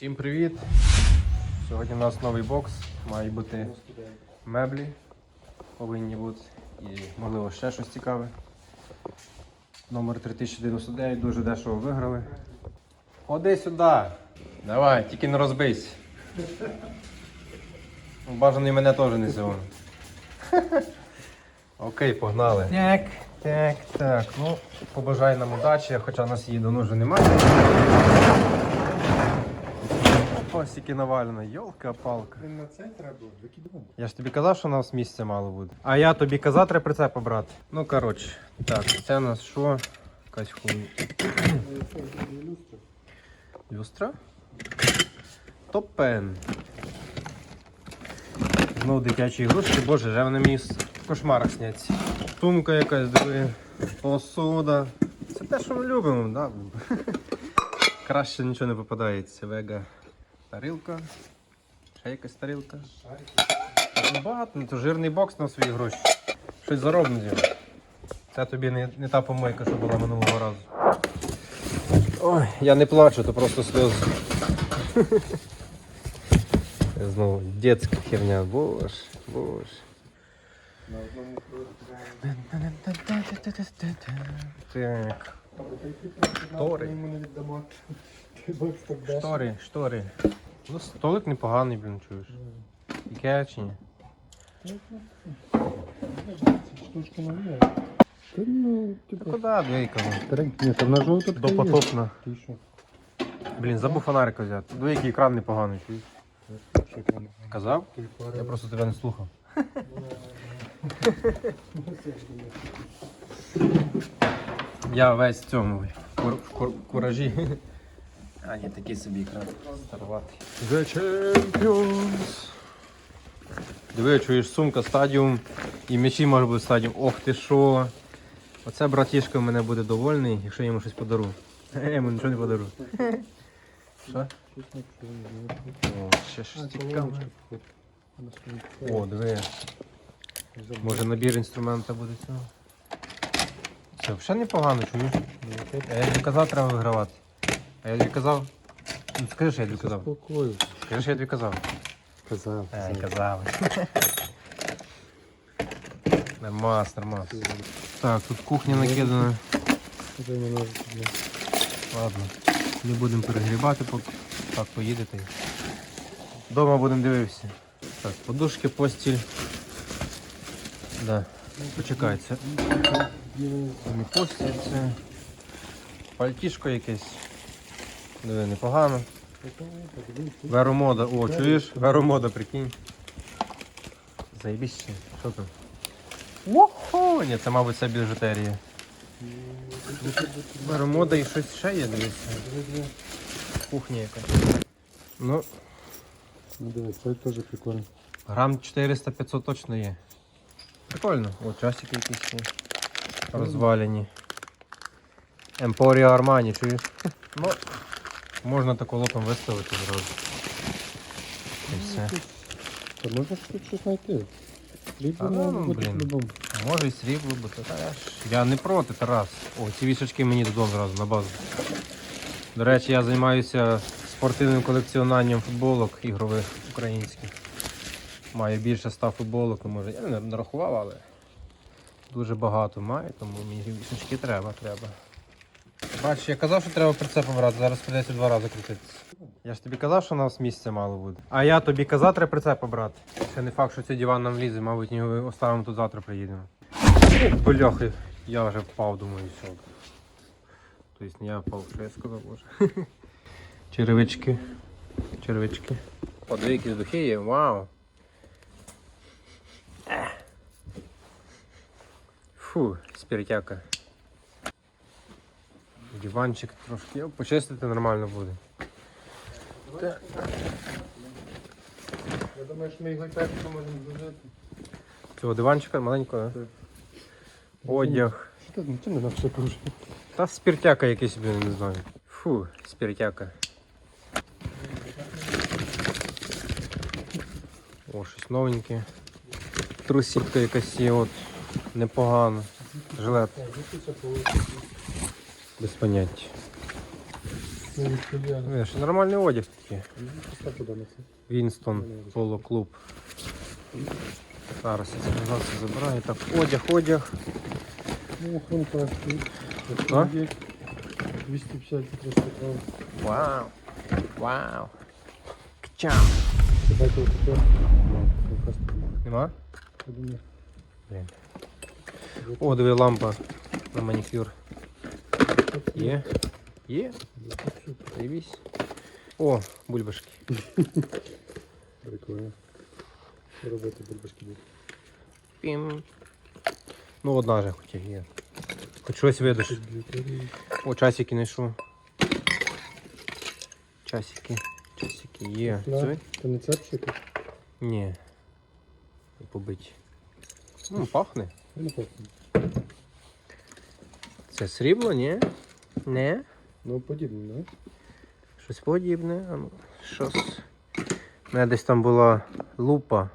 Всім привіт! Сьогодні у нас новий бокс. Мають бути меблі. Повинні бути. І можливо ще щось цікаве. Номер 3099, дуже дешево виграли. Ходи сюди! Давай, тільки не розбийся. Ну, Бажано і мене теж не сьогодні. Окей, погнали. Так, так, так. Ну, побажай нам удачі, хоча нас її давно вже немає. Стільки навалено, йолка-палка. На це треба викидувати. Я ж тобі казав, що у нас місця мало буде. А я тобі казав, треба прицеп побрати. Ну, коротше, так, це у нас що? Якась хуйня. Люстра? Топен. Знову дитячі ігрушки, боже, вже вони мені в кошмарах сняться. Сумка якась, диви, посуда. Це те, що ми любимо, да? Краще нічого не попадається. Вега тарілка. Ще якась тарілка. Багато, ну, то жирний бокс на свої гроші. Щось зробив. Це тобі не, не та помойка, що була минулого разу. Ой, я не плачу, то просто сльози. Знову дитяча херня, боже, боже. Так, штори, штори. Ну, столик непоганий, блін, чуєш. Ікеа чи ні? Штучка новая. Та ну, Та типу. куди двійка? Старенький. Ні, там на жовту така є. Допотопна. Ти що? Блін, забув фонарика взяти. Диви, який екран непоганий, чуєш. Що там? Казав? Я просто тебе не слухав. Я весь в цьому кур, кур, куражі. А, ні, такий собі екран старуватий. The Champions. Диви, чуєш, сумка стадіум і м'ячі може бути стадіум. Ох ти що. Оце братішка в мене буде довольний, якщо я йому щось подару. Я йому нічого не подару. Що? О, ще щось цікаве. О, диви. Може набір інструмента буде цього. Це взагалі непогано, чуєш? Я тобі казав, треба вигравати. А я тобі казав. Ну скажи, що я тобі казав. Спокою. Скажи, що я тобі казав. Казав. Ай, казав. Нормас, нормас. Так, тут кухня накидана. Це. Ладно. Не будемо перегрібати, поки так поїдете. Дома будемо дивитися. Так, подушки, постіль. Да. Почекай, це Це не постіль, це пальтішко якесь. Диви, непогано. Веромода. О, чуєш? Веромода, прикинь. Заєбісь ще. Що там? Охо! Ні, це, мабуть, це біжутерія. Веромода і щось ще є, дивіться. Кухня якась. Ну, Ну дивись, це теж прикольно. грам 400-500 точно є. Прикольно. О, часики якісь є. Розвалені. Емпоріо Армані, чуєш? Ну, можна таку лопом виставити зразу. І все. Та можна тут щось знайти. Лібо Та ну, блін. по-любому. Може і срібло бути. Та я ж- Я не проти, Тарас. О, ці вішачки мені додому зразу на базу. До речі, я займаюся спортивним колекціонуванням футболок ігрових українських. Маю більше ста футболок, ну, може, я не нарахував, але дуже багато маю, тому мені вішачки треба, треба. Бачиш, я казав, що треба прицепом брати, зараз придеться два рази крутитися. Я ж тобі казав, що у нас місця мало буде. А я тобі казав, треба прицеп брати. Ще не факт, що цей диван нам влізе, мабуть, його оставимо тут завтра приїдемо. Бляхи, я вже впав, думаю, все. Тобто не я впав, що я сказав, боже. Черевички. Черевички. О, дві якісь духи є, вау. Фу, спіртяка. Диванчик трошки. Почистити нормально буде. Я думаю, що ми його і можемо зробити. Цього диванчика маленького. да? Одяг. Що ти нічого не нам все кружить? Та спіртяка якийсь, блін, не знаю. Фу, спіртяка. О, щось новеньке. Трусівка якась є, от. Непогано. Жилет. Без поняття. Ну, ніхуя. Видиш, нормальний одяг такий. Ну, постав туди на це. Вінстон Поло Клуб. Зараз я це назад все забираю. Так, одяг, одяг. Ну, хрумка стоїть. А? 250 300 грам. Вау. Вау. Кчам. Давайте вот таке. Ну, хрумка стоїть. Нема? Я думаю, Блін. О, диви лампа на манікюр. Є? Є? Дивись. О, бульбашки. Прикольно. Робити бульбашки будуть? Пім. Ну, одна же хотів є. Хоч щось видиш. О, часики знайшов. Часики. Часики є. Це? Це не цепчики? Ні. І побиті. Ну, пахне. Я не пахну. Це срібло, ні? Не? Ну, подібне, не? Щось подібне. А ну, щось. У мене десь там була лупа.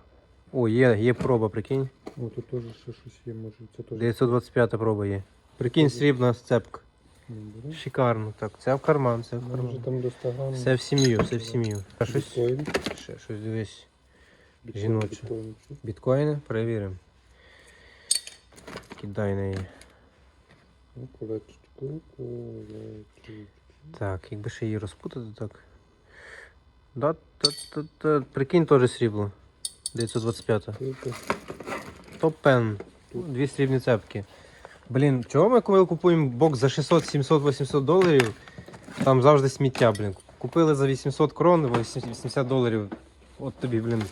О, є, є проба, прикинь. О, тут теж ще щось є, може. Це теж. 925 проба є. Прикинь, срібна сцепка. Ну. Шикарно. Так, це в карман, це в Може карман. там до 100 грам. Все в сім'ю, все в сім'ю. А щось, Біткоін. ще щось дивись. Біткоін, Жіноче. біткоін. Біткоїни? Перевіримо. Кидай на її. Ну. Так, якби ще її розпутати, так. Да, та, та, та. Прикинь, теж срібло. 925. Тільки Топ-пен. Дві срібні цепки. Блін, чого ми коли купуємо бокс за 600, 700, 800 доларів? Там завжди сміття, блін. Купили за 800 крон, 80 доларів. От тобі, блін,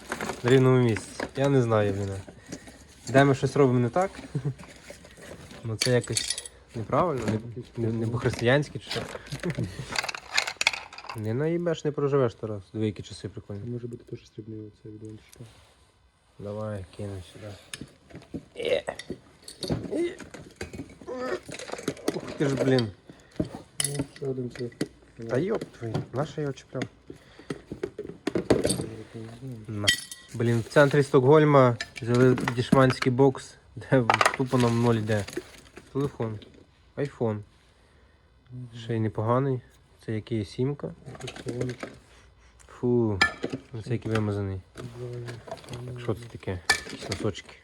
в рівному місці. Я не знаю, блін. Де ми щось робимо не так? Ну це якось неправильно, не, не, не по-християнськи чи що. Не наїбеш, не проживеш то раз. Дві які часи прикольні. Може бути теж срібний оцей відончик. Давай, кину сюди. Е. Е. Ух ти ж, блін. Ну, ще один це. Та йоп твій, наша його чіпляв. На. Блін, в центрі Стокгольма взяли дішманський бокс, де тупо нам ноль йде. Телефон. Айфон. Ще й непоганий. Це який сімка. Фу, ну це який вимазаний. Що це таке? Якісь носочки.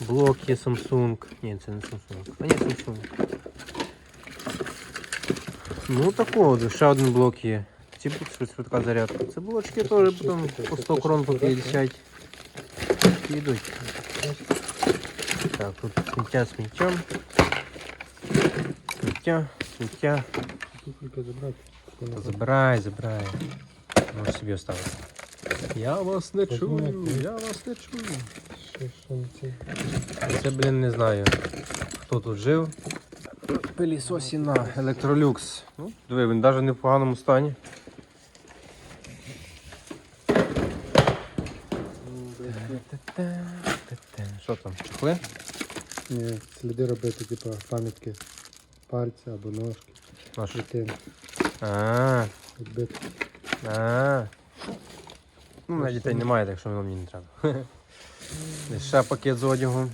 Блок є Samsung. Ні, це не Samsung. А ні, Samsung. Ну такого, ще один блок є. Ці швидка зарядка. Це блочки теж потім по 100 крон, по 50. Такі йдуть. Так, тут сміття сміттям. Сміття, сміття. Забирай, забирай. Можеш собі оставити. Я вас не чую, я вас не чую. Це, блін, не знаю, хто тут жив. Пилісосі на електролюкс. Ну, диви, він навіть не в поганому стані. Що там, чехли? Ні, сліди робити, типу, пам'ятки пальця або ножки. Наш. Дитини. А, Відбити. а. Ну, на дітей немає, так що воно мені не треба. Десь Ще пакет з одягом.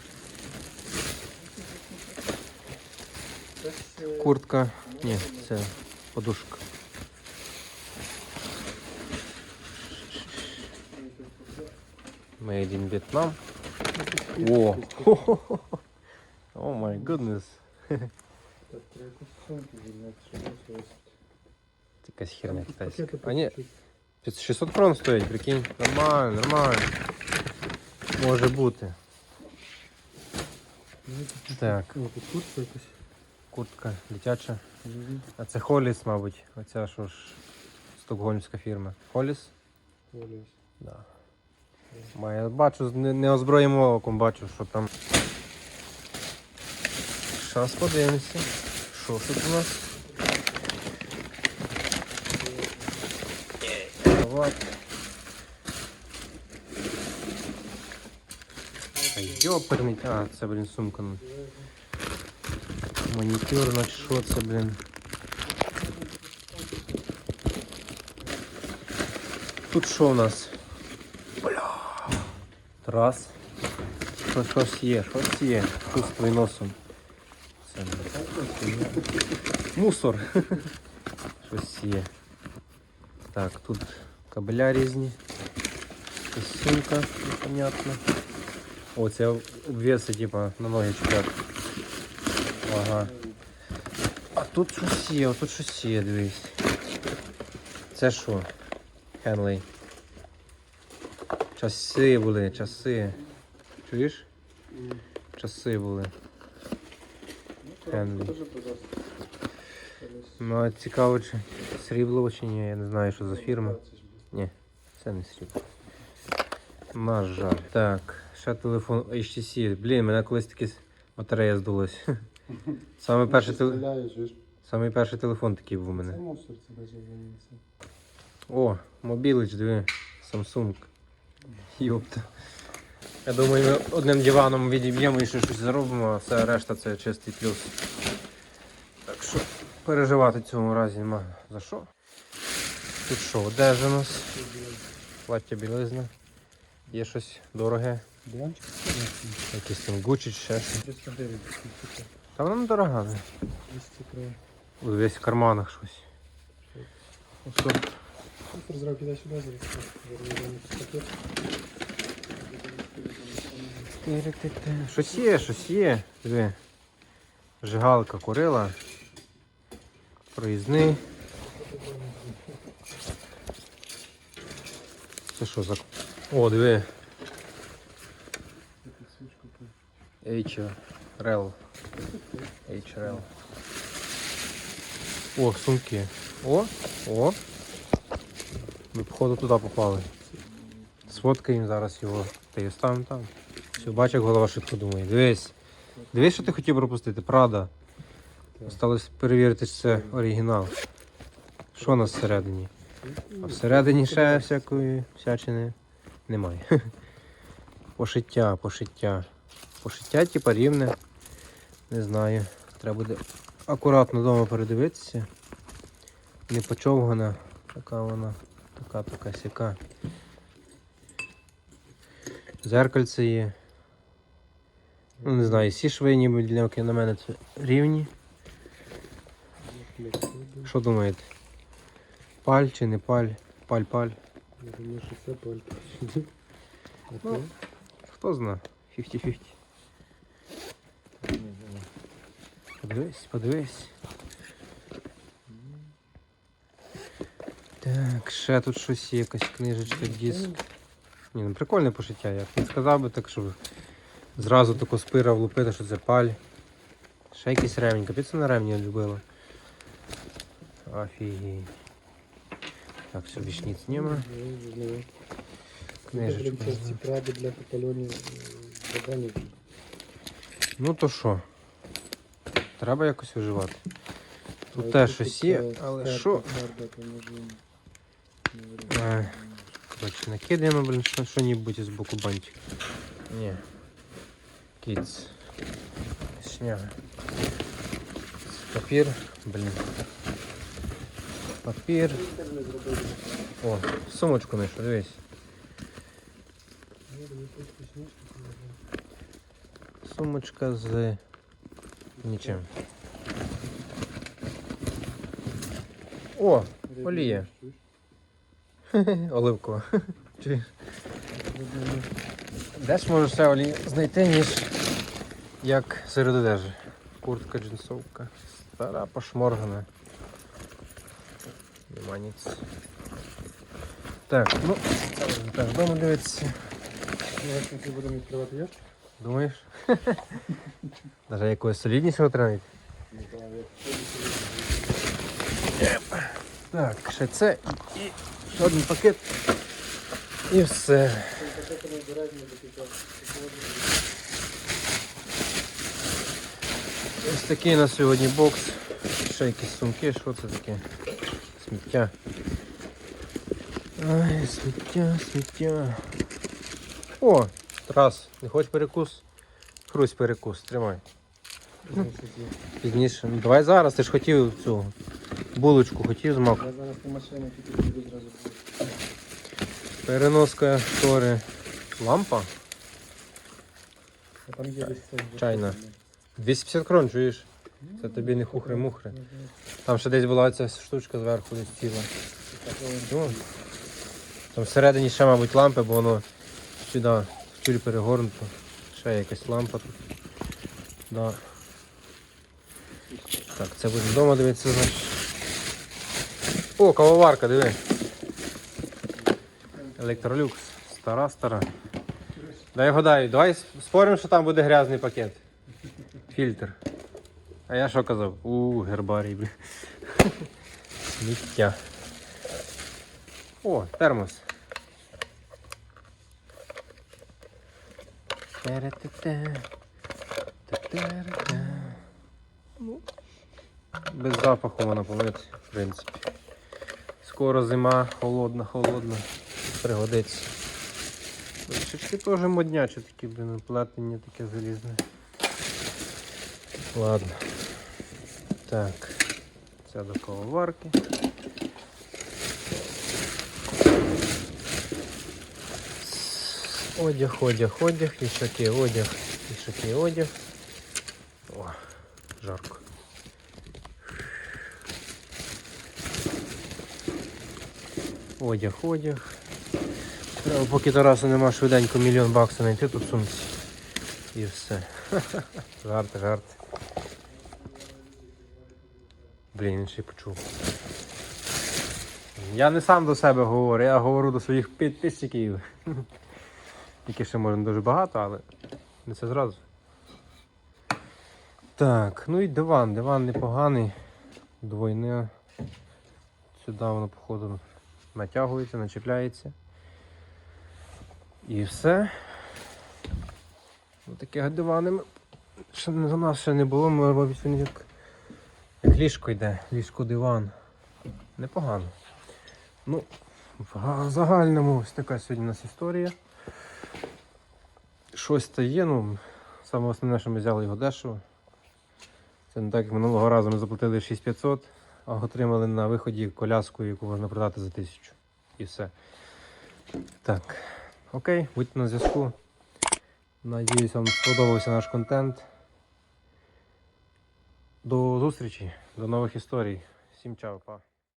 Куртка. Ні, це подушка. Made in Vietnam. О! О май гуднес. Не якась херня китайська. А ні, по 600 крон стоїть, прикинь. Нормально, нормально. Може бути. Ну, Так, куртка якась. куртка дитяча. А це Холіс, мабуть. Оця що ж стокгольмська фірма. Холіс? Коліс. Да. Має, бачу, з не- неозброєним оком бачу, що там. Зараз подивимося. Що тут у нас? Давай. Та Йоперний. А, це, блін, сумка. ну. Манікюр, на що це, блін? Тут що у нас? Бля. Раз. Що, щось є, щось є. Чувствуй носом. Це, блін. хуйня. Мусор. Щось є. Так, тут кабеля різні. Якась сумка, непонятно. О, це обвеси, типа, на ноги чіпляти. Ага. А тут щось є, а тут щось є, дивись. Це що? Хенлей. Часи були, часи. Чуєш? Часи були. Хенлей. Ну, а цікаво, чи срібло чи ні, я не знаю, що за фірма. Ні, це не срібло. На жаль. Так, ще телефон HTC. Блін, мене колись таки батарея здулась. Саме перший, теле... Саме перший телефон такий був у мене. О, мобілич, диви, Samsung. Йопта. Я думаю, ми одним диваном відіб'ємо і ще щось заробимо, а все решта це чистий плюс. Так що переживати в цьому разі нема за що. Тут що, одежа у нас, плаття білизна. Є щось дороге, якийсь там гучі, ще щось. 309. Та вона недорога. 200 кров. Ось Десь в карманах щось. Ось. Розрав кидай сюди. Щось є, щось є. Жигалка курила. Проїзний. Це що за. О, диви. HRL. HRL. О, сумки. О, о. Ми походу туди попали. Сфоткаємо зараз його. Та й ставимо там. Все, бачиш, як голова швидко думає. Дивись. Дивись, що ти хотів пропустити. Правда. Осталось перевірити, чи це оригінал. Що у нас всередині? А всередині ще всякої всячини немає. Пошиття, пошиття. Пошиття, типа рівне. Не знаю. Треба буде акуратно вдома передивитися. Не почовгана. Така вона. Така така сяка. Зеркальце є. Ну не знаю, всі шви ніби для на мене це рівні. Що думаєте? Паль чи не паль? Паль-паль. Я думаю, що це палька. А Ну. Хто знає? 50-50. Подивись, подивись. Так, ще тут щось є, якась книжечка, диск. Ні, ну прикольне пошиття, я б не сказав би так, щоб зразу тако спира влупити, що це паль. Ще якийсь ремінь, капець на ремні любила. Офігеть. Так, все, вічниць нема. Для. Ну то що? Треба якось виживати. Тут теж щось є, але що? Е, Коротше, накидаємо, блін, що, що-небудь із боку бантик. Ні. Кіц. Шняга. Папір, блін. Папір. О, сумочку знайшов, дивись. Сумочка з нічим. О, олія. Оливкова. Де ж можеш ще олію знайти, ніж як серед одежі. Куртка, джинсовка. Стара пошморгана. Нема ніц. Так, ну, вже вдома дивиться. Ми будемо відкривати ящик. Думаєш? Даже якоюсь соліднішого треба? Так, ще це і один пакет. І все. Ось такий на сьогодні бокс. Ще якісь сумки, що це таке? Сміття. Ай, сміття, сміття. О, Тарас, не хочеш перекус? Хрусь перекус, тримай. Пізніше. Ну, давай зараз, ти ж хотів цю булочку, хотів з. Я зараз на машину тільки піду зразу. Переноска штори. Лампа? А там є десь це. Чайна. 250 крон, чуєш? Це тобі не хухри-мухри. Там ще десь була ця штучка зверху десь ціла. Там всередині ще, мабуть, лампи, бо воно сюди в тюль перегорнуто. Ще якась лампа тут. Да. Так, це буде вдома дивитися. О, кавоварка, диви. Електролюкс. Стара, стара. Дай гадаю, давай споримо, що там буде грязний пакет. Фільтр. А я що казав? У, гербарій, блін. Сміття. О, термос. Ну, без запаху вона помити, в принципі. Скоро зима, холодна, холодна. Пригодиться. Шишки теж моднячі такі, блін, плетення таке залізне. Ладно. Так. Це до кавоварки. Одяг, одяг, одяг, вішаки, одяг, вішаки, одяг. О, жарко. Одяг, одяг. Треба, поки Тараса нема швиденько мільйон баксів знайти тут сумці. І все. Жарт, жарт. Блін, ще почув. Я не сам до себе говорю, я говорю до своїх підписчиків. Які ще може дуже багато, але не це зразу. Так, ну і диван. Диван непоганий. Двойне. Сюди воно, походу, натягується, начепляється. І все. Ось таке дивани ми- ще за нас ще не було, ми мабуть, він як, ліжко йде, ліжко диван. Непогано. Ну, в загальному ось така сьогодні у нас історія. Щось та є, ну, саме основне, що ми взяли його дешево. Це не так, як минулого разу ми заплатили 6500, а отримали на виході коляску, яку можна продати за 1000. І все. Так. Окей, будьте на зв'язку. Надіюсь, вам сподобався наш контент. До зустрічі, до нових історій. Всім чао, па.